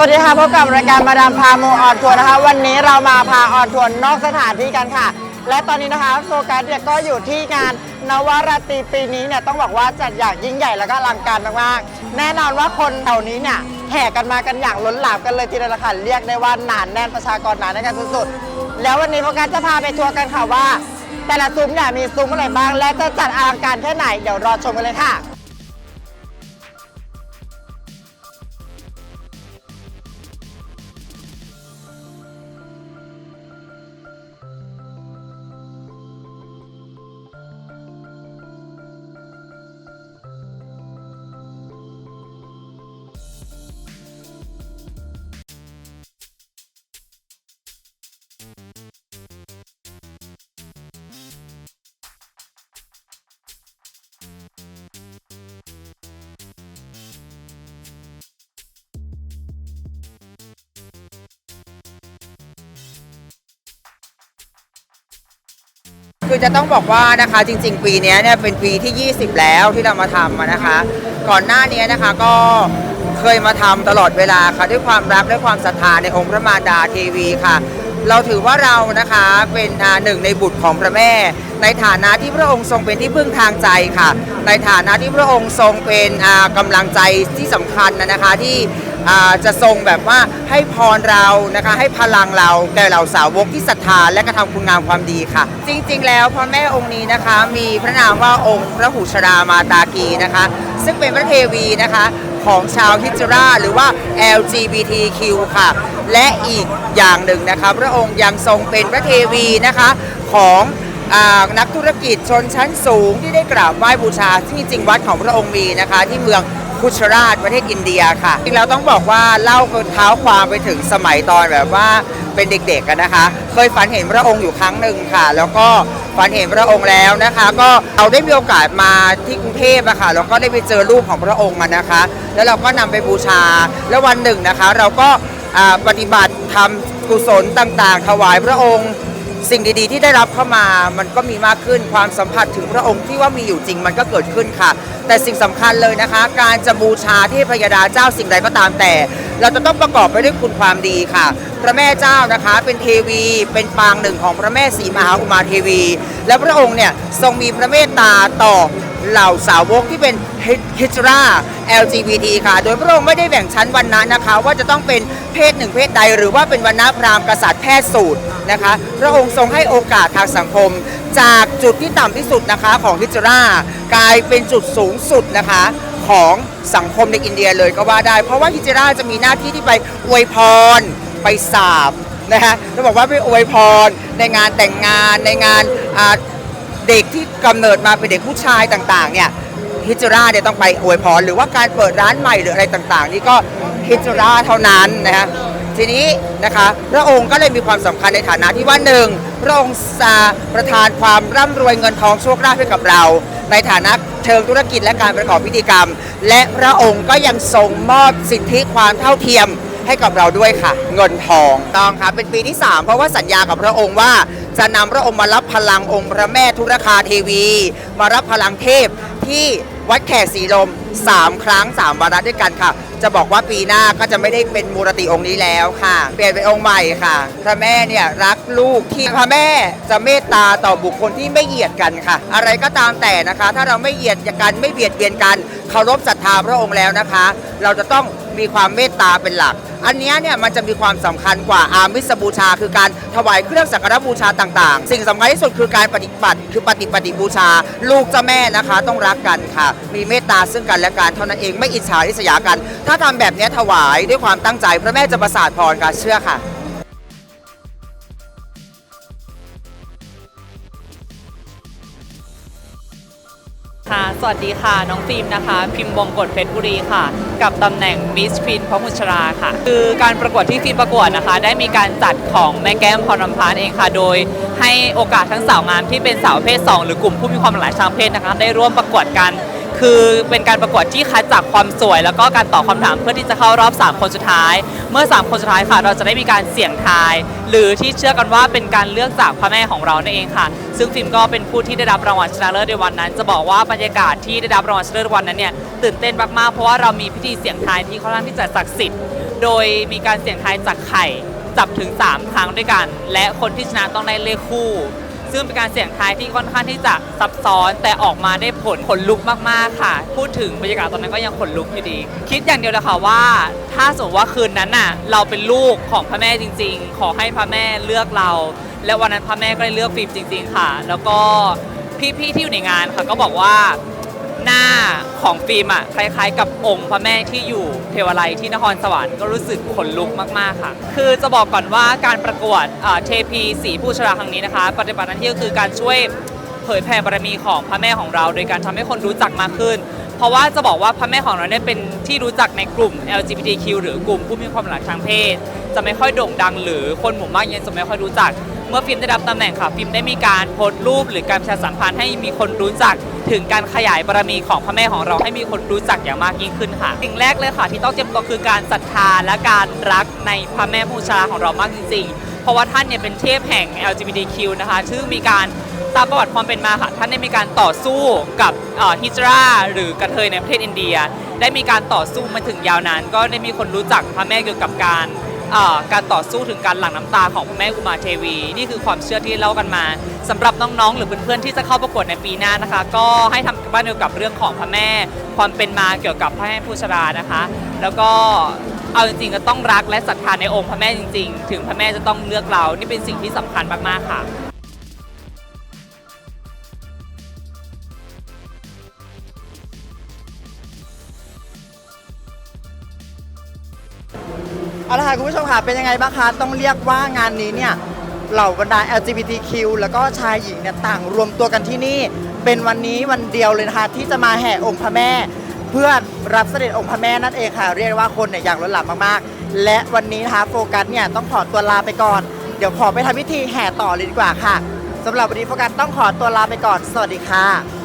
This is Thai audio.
สวัสดีค่ะพบกับรายการมาดามพาโมออนทัวร์นะคะ วันนี้เรามาพาออนทัวร์นอกสถานที่กันค่ะ และตอนนี้นะคะโฟกัสเนี่ยก็อยู่ที่งานนวราตรีปีนี้เนี่ยต้องบอกว่าจัดอย่างยิ่งใหญ่แล้วก็อลังการมากๆแน่นอนว่าคนแถวนี้เนี่ยแห่กันมากันอย่างล้นหลามกันเลยทีเดียวละค่ะเรียกได้ว่าหนานแน่นประชากรหนาแน่นกันสุดๆแล้ววันนี้โฟกัสจะพาไปทัวร์กันค่ะว่า แต่ละซุ้มเนี่ยมีซุ้มอะไรบ้าง และจะจัดอลังการแค่ไหนเดี๋ยวรอชมกันเลยค่ะ คือจะต้องบอกว่านะคะจริง ๆ ปีนี้เนี่ยเป็นปีที่ 20 แล้วที่เรามาทำนะคะ ก่อนหน้านี้นะคะก็เคยมาทำตลอดเวลาค่ะด้วยความรักด้วยความศรัทธาในองค์พระมารดาเทวีค่ะ เราถือว่าเรานะคะเป็นหนึ่งในบุตรของพระแม่ ในฐานะที่พระองค์ทรงเป็นที่พึ่งทางใจค่ะ ในฐานะที่พระองค์ทรงเป็นอ่ากำลังใจที่สำคัญนะคะที่ จะทรงแบบว่าให้พรเรานะคะ ให้พลังเราแก่เหล่าสาวกที่ศรัทธาและกระทำคุณงามความดีค่ะ จริง ๆ แล้วพระแม่องค์นี้นะคะ มีพระนามว่าองค์พระหุชรามาตากีนะคะ ซึ่งเป็นพระเทวีนะคะของชาวฮิจราหรือว่า LGBTQ ค่ะ และอีกอย่างหนึ่งนะคะพระองค์ยังทรงเป็นพระเทวีนะคะของอนักธุรกิจชนชั้นสูงที่ได้กราบไหว้บูชา ซึ่งจริงๆวัดของพระองค์มีนะคะที่เมือง คุชราชประเทศอินเดียค่ะจริงแล้วต้องบอกว่าเล่าเท้าความไปถึงสมัยตอนแบบว่าเป็นเด็กๆกันนะคะ เคยฝันเห็นพระองค์อยู่ครั้งหนึ่งค่ะ แล้วก็ฝันเห็นพระองค์แล้วนะคะ ก็เราได้มีโอกาสมาที่กรุงเทพอะค่ะแล้วก็ได้ไปเจอรูปของพระองค์อะนะคะ แล้วเราก็นำไปบูชาแล้ววันหนึ่งนะคะ เราก็ปฏิบัติทำกุศลต่างๆ ถวายพระองค์สิ่งดีๆ ที่ได้รับเข้ามามันก็มีมากขึ้นความสัมผัสถึงพระองค์ที่ว่ามีอยู่จริงมันก็เกิดขึ้นค่ะ แต่สิ่งสำคัญเลยนะคะ การจะบูชาเทพยดาเจ้าสิ่งใดก็ตามแต่ เราจะต้องประกอบไปด้วยคุณความดีค่ะ พระแม่เจ้านะคะเป็นเทวี เป็นปางหนึ่งของพระแม่ศรีมหาอุมาเทวี และพระองค์เนี่ยทรงมีพระเมตตาต่อเหล่าสาวกที่เป็นฮิจรา LGBT ค่ะ โดยพระองค์ไม่ได้แบ่งชั้นวรรณะนะคะ ว่าจะต้องเป็นเพศหนึ่งเพศใด หรือว่าเป็นวรรณะพราหมณ์กษัตริย์แพทย์สูตรนะคะ พระองค์ทรงให้โอกาสทางสังคม จากจุดที่ต่ำที่สุดนะคะของฮิจรากลายเป็นจุดสูงสุดนะคะ ของสังคมในอินเดียเลยก็ว่าได้ เพราะว่าฮิจราจะมีหน้าที่ที่ไปอวยพร ไปสาบนะคะจะบอกว่าไปอวยพรในงานแต่งงานในงานเด็กที่กำเนิดมาเป็นเด็กผู้ชายต่างๆเนี่ยฮิจราเนี่ยต้องไปอวยพร หรือว่าการเปิดร้านใหม่หรืออะไรต่างๆ นี่ก็ฮิจราเท่านั้นนะฮะทีนี้นะคะพระองค์ก็เลยมีความสำคัญในฐานะที่ว่าหนึ่งพระองค์ทราประทานความร่ำรวยเงินทองโชคลาภให้กับเรา ในฐานะเชิงธุรกิจและการประกอบพิธีกรรม และพระองค์ก็ยังทรงมอบสิทธิความเท่าเทียมให้กับเราด้วยค่ะ เงินทองต้องครับเป็นปีที่ 3 เพราะว่าสัญญากับพระองค์ว่า จะนำพระองค์มารับพลังองค์พระแม่ธุรคาเทวี มารับพลังเทพที่ วัดแขกสีลม 3 ครั้ง 3 วาระด้วยกันค่ะ จะบอกว่าปีหน้าก็จะไม่ได้เป็นมูรติองค์นี้แล้วค่ะ เปลี่ยนเป็นองค์ใหม่ค่ะ พระแม่เนี่ยรักลูกที่พระแม่จะเมตตาต่อบุคคลที่ไม่เหยียดกันค่ะ อะไรก็ตามแต่นะคะ ถ้าเราไม่เหยียดกันไม่เบียดเบียนกันเคารพศรัทธาพระองค์แล้วนะคะ เราจะต้อง มีความเมตตาเป็นหลัก อันนี้เนี่ยมันจะมีความสำคัญกว่าอามิสบูชา คือการถวายเครื่องสักการบูชาต่างๆ สิ่งสำคัญที่สุดคือการปฏิบัติคือปฏิปฏิบูชา ลูกเจ้าแม่นะคะ ต้องรักกันค่ะ มีเมตตาซึ่งกันและกันเท่านั้นเองไม่อิจฉาริษยากัน ถ้าทำแบบนี้ถวายด้วยความตั้งใจพระแม่จะประสาทพรค่ะเชื่อค่ะ ค่ะสวัสดีค่ะ น้องฟิล์มนะคะ พิมพ์บงกฎเพชรบุรีค่ะ กับตำแหน่งมิสฟินพระมุชราค่ะ คือการประกวดที่ฟิล์มประกวดนะคะ ได้มีการจัดของแม่แก้มพรรำพานเองค่ะ โดยให้โอกาสทั้งสาวงามที่เป็นสาวเพศ 2 หรือกลุ่มผู้มีความหลากหลายทางเพศนะคะ ได้ร่วมประกวดกัน คือเป็นการประกวดที่คัดจากความสวย แล้วก็การตอบคำถามเพื่อที่จะเข้ารอบ 3 คนสุดท้าย เมื่อ 3 คนสุดท้ายค่ะ เราจะได้มีการเสี่ยงทาย หรือที่เชื่อกันว่าเป็นการเลือกจากพระแม่ของเรานั่นเองค่ะ ซึ่งฟิล์มก็เป็นผู้ที่ได้รับรางวัลชนะเลิศในวันนั้น จะบอกว่าบรรยากาศที่ได้รับรางวัลชนะเลิศวันนั้นเนี่ยตื่นเต้นมากๆเพราะว่าเรามีพิธีเสี่ยงทายที่ค่อนข้างที่จะศักดิ์สิทธิ์ โดยมีการเสี่ยงทายจากไข่จับถึง 3 ครั้งด้วยกัน และคนที่ชนะต้องได้เลขคู่ ซึ่งเป็นการเสี่ยงทายที่ค่อนข้างที่จะซับซ้อนแต่ออกมาได้ผลขนลุกมากๆค่ะ พูดถึงบรรยากาศตอนนั้นก็ยังขนลุกอยู่ดี คิดอย่างเดียวเลยค่ะว่า ถ้าสมมติว่าคืนนั้นน่ะ เราเป็นลูกของพระแม่จริง ๆ ขอให้พระแม่เลือกเรา และวันนั้นพระแม่ก็ได้เลือกฟิล์มจริง ๆ ค่ะ แล้วก็พี่ๆที่อยู่ในงานค่ะก็บอกว่า หน้าของฟิล์มอะคล้ายๆ กับองค์พระแม่ที่อยู่เทวไลยที่นครสวรรค์ก็รู้สึกขนลุกมากๆค่ะ คือจะบอกก่อนว่าการประกวดเออเทพีสีผู้ชราครั้งนี้นะคะ ปฏิบัติหน้าที่ก็คือการช่วยเผยแผ่บารมีของพระแม่ของเรา โดยการทำให้คนรู้จักมากขึ้น เพราะว่าจะบอกว่าพระแม่ของเราเนี่ยเป็นที่รู้จักในกลุ่ม LGBTQ หรือกลุ่มผู้มีความหลากหลายทางเพศ จะไม่ค่อยโด่งดังหรือคนหมู่มากยังจะไม่ค่อยรู้จัก เมื่อฟิล์มได้รับตำแหน่งค่ะ ฟิล์มได้มีการโพสต์รูป หรือการประชาสัมพันธ์ให้มีคนรู้จัก ถึงการขยายบารมีของพระแม่ของเราให้มีคนรู้จักอย่างมากยิ่งขึ้นค่ะ สิ่งแรกเลยค่ะ ที่ต้องเตรียมตัวคือการศรัทธาและการรักในพระแม่ผู้ชาของเรามากจริงๆ เพราะว่าท่านเนี่ยเป็นเทพแห่ง LGBTQ นะคะซึ่งมีการตามประวัติความเป็นมาค่ะท่านได้มีการต่อสู้กับฮิจราหรือกระเทยในประเทศอินเดีย ได้มีการต่อสู้มาถึงยาวนาน ก็ได้มีคนรู้จักพระแม่เกี่ยวกับการ การต่อสู้ถึงการหลั่งน้ำตาของพระแม่อุมาเทวี นี่คือความเชื่อที่เล่ากันมาสำหรับน้องๆ หรือเพื่อนๆที่จะเข้าประกวดในปีหน้านะคะ ก็ให้ทำบ้านเกี่ยวกับเรื่องของพระแม่ ความเป็นมาเกี่ยวกับพระแม่ผู้ชรานะคะ แล้วก็เอาจริงๆก็ต้องรักและศรัทธาในองค์พระแม่จริง ๆ ถึงพระแม่จะต้องเลือกเรา นี่เป็นสิ่งที่สำคัญมากๆค่ะ เอาละค่ะคุณผู้ชมค่ะเป็นยังไงบ้างคะต้องเรียกว่างานนี้เนี่ยเหล่าบรรดา LGBTQ แล้วก็ชายหญิงเนี่ยต่างรวมตัวกันที่นี่ เป็นวันนี้วันเดียวเลยนะคะที่จะมาแห่องค์พระแม่ เพื่อรับเสด็จองค์พระแม่นั่นเองค่ะ เรียกว่าคนเนี่ยอยากล้นหลามมากๆ และวันนี้นะคะโฟกัสเนี่ยต้องขอตัวลาไปก่อน เดี๋ยวขอไปทำพิธีแห่ต่อเลยดีกว่าค่ะสำหรับวันนี้โฟกัสต้องขอตัวลาไปก่อน สวัสดีค่ะ